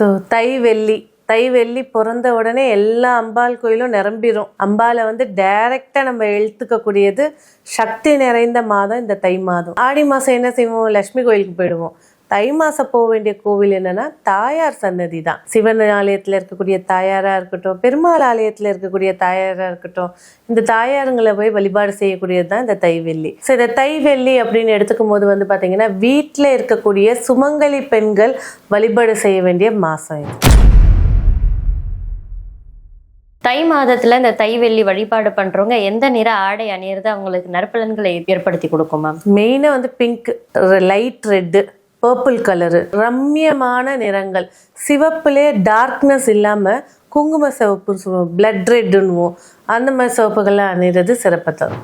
So தை வெள்ளி. தை வெள்ளி பிறந்த உடனே எல்லா அம்பாள் கோயிலும் நிரம்பிடும் அம்பாலை வந்து டைரெக்டாக நம்ம எழுத்துக்கக்கூடியது சக்தி நிறைந்த மாதம் இந்த தை மாதம். ஆடி மாதம் என்ன செய்வோம்? லக்ஷ்மி கோயிலுக்கு போயிடுவோம். தை மாதம் போக வேண்டிய கோவில் என்னன்னா தாயார் சன்னதி தான் சிவன் ஆலயத்தில் இருக்கக்கூடிய தாயாராக இருக்கட்டும் பெருமாள் ஆலயத்தில் இருக்கக்கூடிய தாயாராக இருக்கட்டும் இந்த தாயாருங்களை போய் வழிபாடு செய்யக்கூடியது தான் இந்த தைவெள்ளி. ஸோ இந்த தைவெள்ளி அப்படின்னு எடுத்துக்கும் போது வந்து பார்த்தீங்கன்னா வீட்டில் இருக்கக்கூடிய சுமங்கலி பெண்கள் வழிபாடு செய்ய வேண்டிய மாதம் இது. தை மாதத்துல இந்த தை வெள்ளி வழிபாடு பண்றவங்க எந்த நிற ஆடை அணியறது அவங்களுக்கு நற்பலன்களை ஏற்படுத்தி கொடுக்கும் மேம் மெயினாக வந்து pink light red purple colour ரம்மியமான நிறங்கள். சிவப்புலே டார்க்னஸ் இல்லாமல் குங்கும சிவப்புன்னு சொல்லுவோம். பிளட் ரெட்டுன்னுவோம் அந்த மாதிரி சிவப்புகள்லாம் அணிகிறது சிறப்பை தரும்.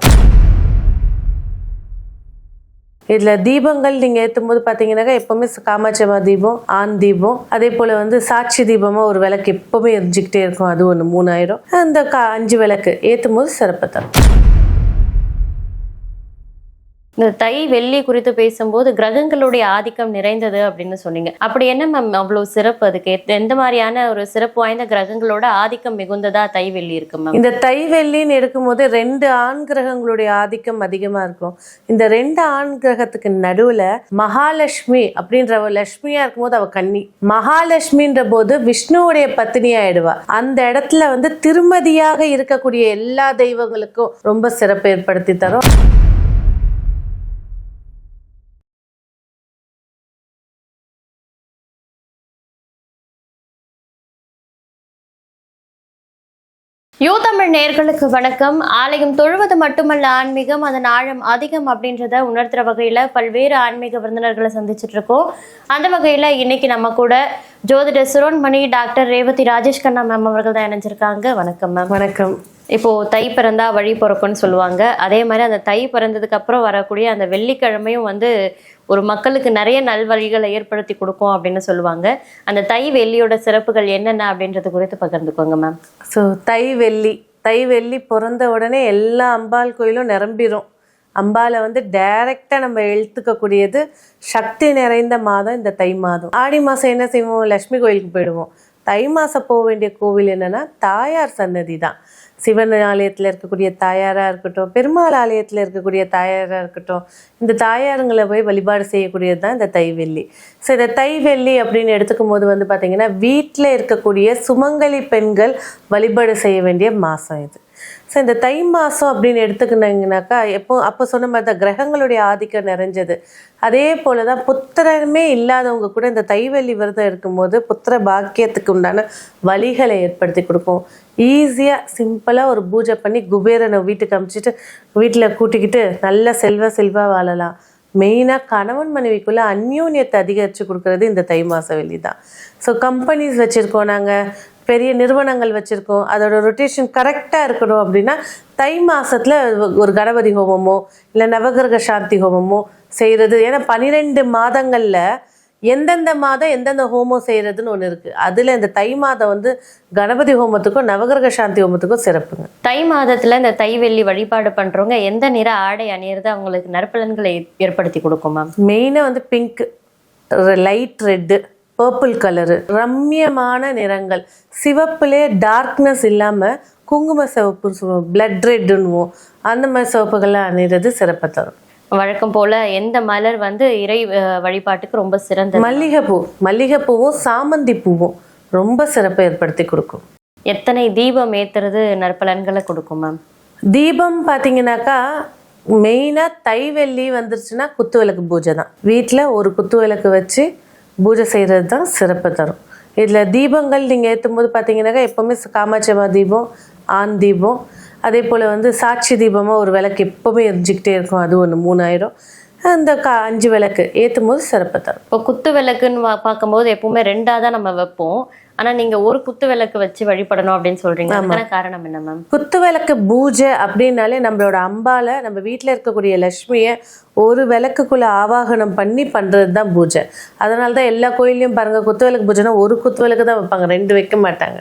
இதில் தீபங்கள் நீங்கள் ஏற்றும் போது பார்த்தீங்கன்னாக்கா எப்போவுமே காமாட்சியம்மா தீபம் ஆண் தீபம் அதே போல் வந்து சாட்சி தீபமாக ஒரு விளக்கு எப்போவுமே எரிஞ்சிக்கிட்டே இருக்கும். அது ஒன்று மூணாயிரம். அந்த கா அஞ்சு விளக்கு ஏற்றும் போது சிறப்பு தரும். இந்த தை வெள்ளி குறித்து பேசும்போது கிரகங்களுடைய ஆதிக்கம் நிறைந்தது அப்படின்னு சொன்னீங்க. அப்படி என்ன மேம் அவ்வளவு சிறப்பு அதுக்கு? எந்த மாதிரியான ஒரு சிறப்பு வாய்ந்த கிரகங்களோட ஆதிக்கம் மிகுந்ததா தை வெள்ளி இருக்கு மேம் இந்த தை வெள்ளின்னு இருக்கும்போது ரெண்டு ஆண் கிரகங்களுடைய ஆதிக்கம் அதிகமா இருக்கும். இந்த ரெண்டு ஆண் கிரகத்துக்கு நடுவுல மகாலட்சுமி அப்படின்ற லட்சுமியா இருக்கும்போது அவ கன்னி. மகாலட்சுமின்ற போது விஷ்ணுவுடைய பத்தினி ஆயிடுவா. அந்த இடத்துல வந்து திருமதியாக இருக்கக்கூடிய எல்லா தெய்வங்களுக்கும் ரொம்ப சிறப்பு ஏற்படுத்தி தரும். யூ தமிழ் நேர்களுக்கு வணக்கம். ஆலயம் தொழுவது மட்டுமல்ல ஆன்மீகம் அதன் ஆழம் அதிகம் அப்படின்றத உணர்த்துற வகையில பல்வேறு ஆன்மீக விருந்தினர்களை சந்திச்சுட்டு இருக்கோம். அந்த வகையில இன்னைக்கு நம்ம கூட ஜோதிட சுரோன்மணி டாக்டர் ரேவதி ராஜேஷ் கண்ணா மேம் அவர்கள் தான் இணைஞ்சிருக்காங்க. வணக்கம் மேம் வணக்கம். இப்போ தை பிறந்தா வழி பிறக்கும்னு சொல்லுவாங்க. அதே மாதிரி அந்த தை பிறந்ததுக்கு அப்புறம் வரக்கூடிய அந்த வெள்ளிக்கிழமையும் வந்து ஒரு மக்களுக்கு நிறைய நல்வழிகளை ஏற்படுத்தி கொடுக்கும் அப்படின்னு சொல்லுவாங்க. அந்த தை வெள்ளியோட சிறப்புகள் என்னென்ன அப்படின்றது குறித்து பகிர்ந்துக்கோங்க மேம் ஸோ தை வெள்ளி. தை வெள்ளி பிறந்த உடனே எல்லா அம்பாள் கோயிலும் நிரம்பிடும் அம்பாலை வந்து டைரெக்டாக நம்ம எழுத்துக்கக்கூடியது சக்தி நிறைந்த மாதம் இந்த தை மாதம். ஆடி மாதம் என்ன செய்வோம்? லக்ஷ்மி கோயிலுக்கு போயிடுவோம். தை மாதம் போக வேண்டிய கோவில் என்னன்னா தாயார் சன்னதி தான் சிவன் ஆலயத்தில் இருக்கக்கூடிய தாயாராக இருக்கட்டும் பெருமாள் ஆலயத்தில் இருக்கக்கூடிய தாயாராக இருக்கட்டும் இந்த தாயாருங்களை போய் வழிபாடு செய்யக்கூடியது தான் இந்த தைவெள்ளி. ஸோ இந்த தைவெள்ளி அப்படின்னு எடுத்துக்கும் போது வந்து பார்த்திங்கன்னா வீட்டில் இருக்கக்கூடிய சுமங்கலி பெண்கள் வழிபாடு செய்ய வேண்டிய மாதம் இது. ஸோ இந்த தை மாதம் அப்படின்னு எடுத்துக்கினீங்கனாக்கா எப்போ அப்போ சொன்ன மாதிரி தான் கிரகங்களுடைய ஆதிக்கம் நிறைஞ்சது. அதே போல தான் புத்திரமே இல்லாதவங்க கூட இந்த தைவெளி விரதம் இருக்கும்போது புத்திர பாக்கியத்துக்கு உண்டான வழிகளை ஏற்படுத்தி கொடுக்கும். ஈஸியாக சிம்பிளாக ஒரு பூஜை பண்ணி குபேரனை வீட்டுக்கு அமுச்சிட்டு வீட்டில் கூட்டிக்கிட்டு நல்ல செல்வ செல்வா வாழலாம். மெயினாக கணவன் மனைவிக்குள்ளே அந்யோன்யத்தை அதிகரித்து கொடுக்கறது இந்த தை மாத வெளி தான். ஸோ கம்பெனிஸ் வச்சுருக்கோம் நாங்கள் பெரிய நிறுவனங்கள் வச்சுருக்கோம். அதோட ரொட்டேஷன் கரெக்டாக இருக்கணும் அப்படின்னா தை மாசத்துல ஒரு கணபதி ஹோமமோ இல்லை நவகிரக சாந்தி ஹோமமோ செய்கிறது ஏன்னா பன்னிரெண்டு மாதங்களில் எந்தெந்த மாதம் எந்தெந்த ஹோமம் செய்கிறதுன்னு ஒன்று இருக்குது அதில் இந்த தை மாதம் வந்து கணபதி ஹோமத்துக்கும் நவகிரக சாந்தி ஹோமத்துக்கும் சிறப்புங்க. தை மாதத்துல இந்த தை வெள்ளி வழிபாடு பண்றவங்க எந்த நிற ஆடை அணியறது அவங்களுக்கு நற்பலன்களை ஏற்படுத்தி கொடுக்கும் மேம் மெயினாக வந்து pink light red purple colour ரம்மியமான நிறங்கள். சிவப்புலே டார்க்னஸ் இல்லாமல் குங்கும சிவப்புன்னு சொல்லுவோம் பிளட் ரெட்டுன்னுவோம் அந்த மாதிரி சிவப்புகள்லாம் அணிகிறது சிறப்பை தரும். வழக்கம் போல எந்த மலர் வந்து இறை வழிபாட்டுக்கு ரொம்ப சிறந்த மல்லிகைப்பூ. மல்லிகைப்பூவும் சாமந்தி பூவும் ரொம்ப சிறப்பை ஏற்படுத்தி கொடுக்கும். எத்தனை தீபம் ஏத்துறது நற்பலன்களை கொடுக்கும் மேம்? தீபம் பார்த்தீங்கன்னாக்கா மெயினாக தை வெள்ளி வந்துருச்சுன்னா குத்து விளக்கு பூஜை தான். வீட்டில் ஒரு குத்து விளக்கு வச்சு பூஜை செய்கிறது தான் சிறப்பு தரும். இதில் தீபங்கள் நீங்கள் ஏற்றும் போது பார்த்தீங்கன்னாக்கா எப்போவுமே காமாட்சியம்மா தீபம் ஆண் தீபம் அதே போல் வந்து சாட்சி தீபமாக ஒரு விளக்கு எப்போவுமே எரிஞ்சிக்கிட்டே இருக்கும். அது ஒன்று மூணாயிரம். அந்த கா அஞ்சு விளக்கு ஏற்றும் போது சிறப்பு தரும். இப்போ குத்து விளக்குன்னு பார்க்கும்போது எப்போவுமே ரெண்டாக தான் நம்ம வைப்போம். ஆனா நீங்க ஒரு குத்து விளக்கு வச்சு வழிபடணும் அப்படின்னு சொல்றீங்க. அதுக்கான காரணம் என்ன மேம் குத்து விளக்கு பூஜை அப்படின்னாலே நம்மளோட அம்பால நம்ம வீட்டில் இருக்கக்கூடிய லக்ஷ்மியை ஒரு விளக்குக்குள்ள ஆவாகனம் பண்ணி பண்ணுறது தான் பூஜை. அதனால தான் எல்லா கோயிலையும் பாருங்க குத்து விளக்கு பூஜைனா ஒரு குத்து விளக்கு தான் வைப்பாங்க. ரெண்டு வைக்க மாட்டாங்க.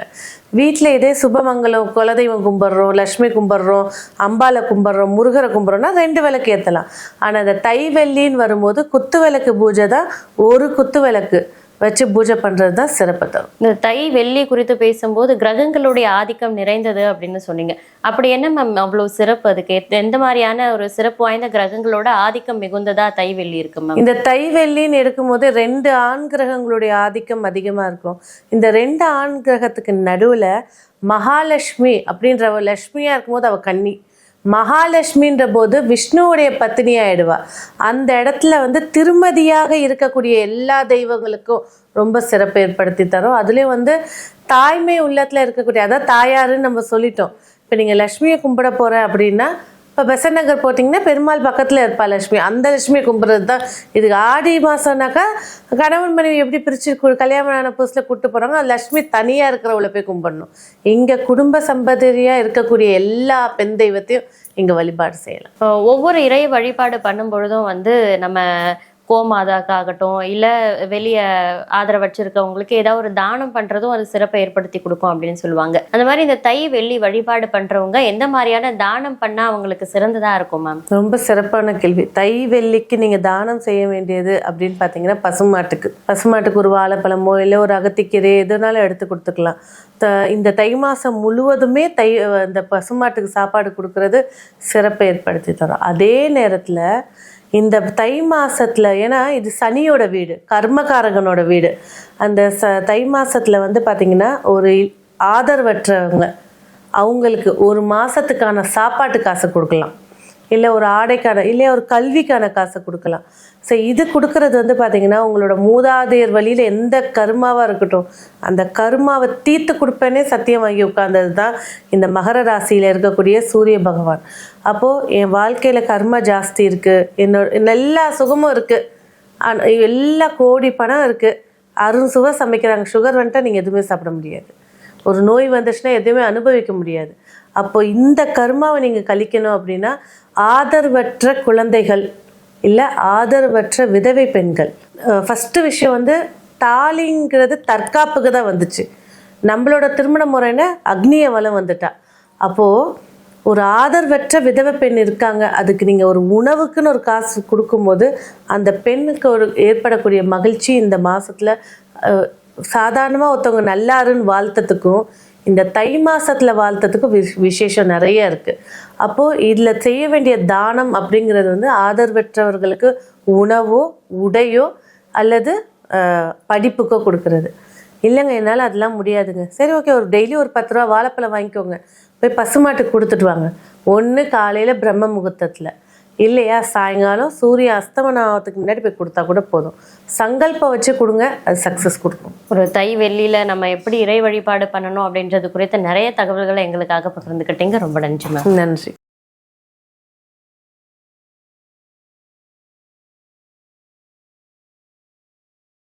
வீட்டில் இதே சுபமங்கலம் குலதெய்வம் கும்பிட்றோம் லக்ஷ்மி கும்பிட்றோம் அம்பாலை கும்பிட்றோம் முருகரை கும்பிட்றோம்னா ரெண்டு விளக்கு ஏற்றலாம் ஆனால் அந்த தை வெள்ளின்னு வரும்போது குத்து விளக்கு பூஜை தான் ஒரு குத்து விளக்கு. வச்சு பூஜை பண்ணுறது தான் சிறப்பு தரும். இந்த தை வெள்ளி குறித்து பேசும்போது கிரகங்களுடைய ஆதிக்கம் நிறைந்தது அப்படின்னு சொன்னீங்க. அப்படி என்ன மேம் அவ்வளவு சிறப்பு அதுக்கு? எந்த மாதிரியான ஒரு சிறப்பு வாய்ந்த கிரகங்களோட ஆதிக்கம் மிகுந்ததா தை வெள்ளி இருக்கு மேம் இந்த தை வெள்ளின்னு எடுக்கும்போது ரெண்டு ஆண் கிரகங்களுடைய ஆதிக்கம் அதிகமாக இருக்கும். இந்த ரெண்டு ஆண் கிரகத்துக்கு நடுவில் மகாலட்சுமி அப்படின்ற ஒரு லக்ஷ்மியாக இருக்கும்போது அவள் கன்னி. மகாலட்சுமின்ற போது விஷ்ணுவுடைய பத்தினி ஆயிடுவா அந்த இடத்துல வந்து திருமதியாக இருக்கக்கூடிய எல்லா தெய்வங்களுக்கும் ரொம்ப சிறப்பு ஏற்படுத்தி தரும். அதுலேயும் வந்து தாய்மை உள்ளத்தில் இருக்கக்கூடிய அதான் தாயாருன்னு நம்ம சொல்லிட்டோம். இப்போ நீங்கள் லக்ஷ்மியை கும்பிட போகிற அப்படின்னா இப்போ பெசன்ட் நகர் போட்டிங்கன்னா பெருமாள் பக்கத்தில் இருப்பா லட்சுமி. அந்த லட்சுமியை கும்பிட்றது தான் இதுக்கு ஆடி மாதம்னாக்கா கணவன் மனைவி எப்படி பிரித்து கல்யாணம் ஆன புதுசில் கூப்பிட்டு போகிறாங்க அது லட்சுமி தனியாக இருக்கிறவளை போய் கும்பிடணும். இங்கே குடும்ப சம்பதியாக இருக்கக்கூடிய எல்லா பெண் தெய்வத்தையும் இங்கே வழிபாடு செய்யலாம். ஒவ்வொரு இறை வழிபாடு பண்ணும் பொழுதும் வந்து நம்ம கோமாதாக்காகட்டும் இல்லை வெளியே ஆதரவற்றிருக்கவங்களுக்கு ஏதாவது ஒரு தானம் பண்ணுறதும் அது சிறப்பை ஏற்படுத்தி கொடுக்கும் அப்படின்னு சொல்லுவாங்க. அந்த மாதிரி இந்த தை வெள்ளி வழிபாடு பண்ணுறவங்க எந்த மாதிரியான தானம் பண்ணால் அவங்களுக்கு சிறந்ததாக இருக்கும் மேம்? ரொம்ப சிறப்பான கேள்வி. தை வெள்ளிக்கு நீங்கள் தானம் செய்ய வேண்டியது அப்படின்னு பார்த்தீங்கன்னா பசுமாட்டுக்கு. பசுமாட்டுக்கு ஒரு வாழைப்பழமோ இல்லை ஒரு அகத்திக்கீரை எதுனாலும் எடுத்து கொடுத்துக்கலாம். த இந்த தை மாதம் முழுவதுமே தை இந்த பசுமாட்டுக்கு சாப்பாடு கொடுக்கறது சிறப்பை ஏற்படுத்தி தரும். அதே நேரத்தில் இந்த தை மாசத்துல ஏன்னா இது சனியோட வீடு கர்மகாரகனோட வீடு. அந்த ச தை மாசத்துல வந்து பார்த்தீங்கன்னா ஒரு ஆதரவற்றவங்க. அவங்களுக்கு ஒரு மாசத்துக்கான சாப்பாட்டு காசு கொடுக்கலாம். இல்லை ஒரு ஆடைக்கான இல்லை ஒரு கல்விக்கான காசை கொடுக்கலாம். ஸோ இது கொடுக்கறது வந்து பார்த்தீங்கன்னா உங்களோட மூதாதையர் வழியில் எந்த கருமாவாக இருக்கட்டும் அந்த கருமாவை தீர்த்து கொடுப்பேனே சத்தியம் வாங்கி உட்கார்ந்தது தான் இந்த மகர ராசியில் இருக்கக்கூடிய சூரிய பகவான். அப்போது என் வாழ்க்கையில் கர்மா ஜாஸ்தி இருக்குது என்னோட எல்லா சுகமும் இருக்குது எல்லா கோடி பணம் இருக்குது அருண் சுவை சமைக்கிறாங்க. சுகர் வந்துட்டா நீங்கள் எதுவுமே சாப்பிட முடியாது. ஒரு நோய் வந்துச்சுன்னா எதுவுமே அனுபவிக்க முடியாது. அப்போ இந்த கர்மாவை நீங்கள் கழிக்கணும் அப்படின்னா ஆதரவற்ற குழந்தைகள் இல்லை ஆதரவற்ற விதவை பெண்கள். ஃபஸ்ட்டு விஷயம் வந்து தாலிங்கிறது தற்காப்புக்கு தான் வந்துச்சு. நம்மளோட திருமண முறைன்னு அக்னிய வளம் வந்துட்டா. அப்போது ஒரு ஆதரவற்ற விதவை பெண் இருக்காங்க. அதுக்கு நீங்கள் ஒரு உணவுக்குன்னு ஒரு காசு கொடுக்கும்போது அந்த பெண்ணுக்கு ஒரு ஏற்படக்கூடிய மகிழ்ச்சி இந்த மாதத்தில் சாதாரணமாக ஒருத்தவங்க நல்லாருன்னு வாழ்த்ததுக்கும் இந்த தை மாதத்தில் வாழ்த்ததுக்கு விஷ் விசேஷம் நிறைய இருக்குது அப்போது இதில் செய்ய வேண்டிய தானம் அப்படிங்கிறது வந்து ஆதரவற்றவர்களுக்கு உணவோ உடையோ அல்லது படிப்புக்கோ கொடுக்கறது. இல்லைங்க என்னால் அதெல்லாம் முடியாதுங்க. சரி ஓகே ஒரு டெய்லி ஒரு பத்து ரூபா வாழைப்பழம் வாங்கிக்கோங்க. போய் பசுமாட்டுக்கு கொடுத்துட்டு வாங்க. ஒன்று காலையில் பிரம்ம முகூர்த்தத்தில். இல்லையா? சாயங்காலம் சூரிய அஸ்தமனம் ஆகிறதுக்கு முன்னாடி போய் கொடுத்தா கூட போதும். சங்கல்பம் வச்சு கொடுங்க அது சக்ஸஸ் கொடுக்கும். ஒரு தை வெள்ளியில நம்ம எப்படி இறை வழிபாடு பண்ணணும் அப்படின்றது குறித்த நிறைய தகவல்களை எங்களுக்காக பகிர்ந்துக்கிட்டீங்க ரொம்ப நன்றி மேம் நன்றி.